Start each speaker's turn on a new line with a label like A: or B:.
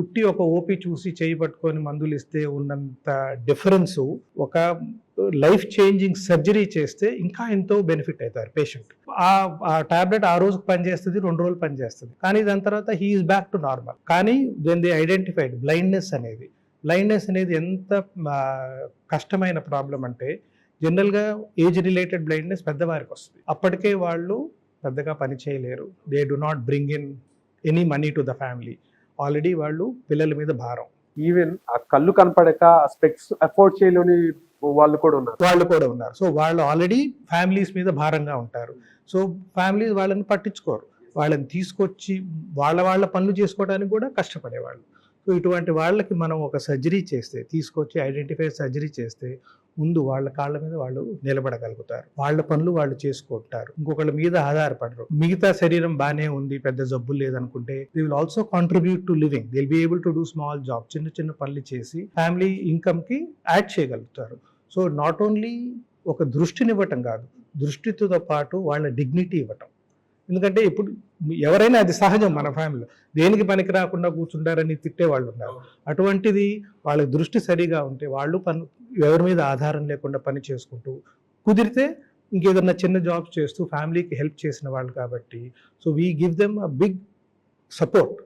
A: ఉట్టి ఒక ఓపి చూసి చేయి పట్టుకొని మందులు ఇస్తే ఉన్నంత డిఫరెన్స్ ఒక లైఫ్ చేంజింగ్ సర్జరీ చేస్తే ఇంకా ఎంతో బెనిఫిట్ అవుతారు పేషెంట్. ఆ ఆ టాబ్లెట్ ఆ రోజు పనిచేస్తుంది రెండు రోజులు పనిచేస్తుంది. కానీ దాని తర్వాత హీఈస్ బ్యాక్ టు నార్మల్ కానీ దెన్ దే ఐడెంటిఫైడ్ బ్లైండ్నెస్ అనేది బ్లైండ్నెస్ అనేది ఎంత కష్టమైన ప్రాబ్లం అంటే జనరల్గా ఏజ్ రిలేటెడ్ బ్లైండ్నెస్ పెద్దవారికి వస్తుంది. అప్పటికే వాళ్ళు పెద్దగా పని చేయలేరు. They do not bring in any money to the family already వాళ్ళు పిల్లల మీద భారం.
B: ఈవెన్ ఆ కళ్ళు కనపడక స్పెక్స్ అఫోర్డ్ చేయలేని వాళ్ళు కూడా ఉన్నారు.
A: వాళ్ళు కూడా ఉన్నారు. సో వాళ్ళు ఆల్రెడీ ఫ్యామిలీస్ మీద భారంగా ఉంటారు. సో ఫ్యామిలీస్ వాళ్ళని పట్టించుకోరు. వాళ్ళని తీసుకొచ్చి వాళ్ళ వాళ్ళ పనులు చేసుకోవడానికి కూడా కష్టపడేవాళ్ళు. సో ఇటువంటి వాళ్ళకి మనం ఒక సర్జరీ చేస్తే తీసుకొచ్చి ఐడెంటిఫై సర్జరీ చేస్తే ముందు వాళ్ళ కాళ్ళ మీద వాళ్ళు నిలబడగలుగుతారు. వాళ్ళ పనులు వాళ్ళు చేసుకుంటారు. ఇంకొకళ్ళ మీద ఆధారపడరు. మిగతా శరీరం బాగానే ఉంది పెద్ద జబ్బు లేదనుకుంటే they will also contribute to living they'll be able to do small job చిన్న చిన్న పనులు చేసి ఫ్యామిలీ ఇన్కమ్కి యాడ్ చేయగలుగుతారు. సో నాట్ ఓన్లీ ఒక దృష్టినివ్వటం కాదు దృష్టితో పాటు వాళ్ళ డిగ్నిటీ ఇవ్వటం. ఎందుకంటే ఇప్పుడు ఎవరైనా అది సహజం మన ఫ్యామిలీలో దేనికి పనికి రాకుండా కూర్చుంటారని తిట్టే వాళ్ళు ఉన్నారు. అటువంటిది వాళ్ళ దృష్టి సరిగా ఉంటే వాళ్ళు పని ఎవరి మీద ఆధారం లేకుండా పని చేసుకుంటూ కుదిరితే ఇంకేదన్నా చిన్న జాబ్స్ చేస్తూ ఫ్యామిలీకి హెల్ప్ చేసిన వాళ్ళు కాబట్టి. So we give them a big support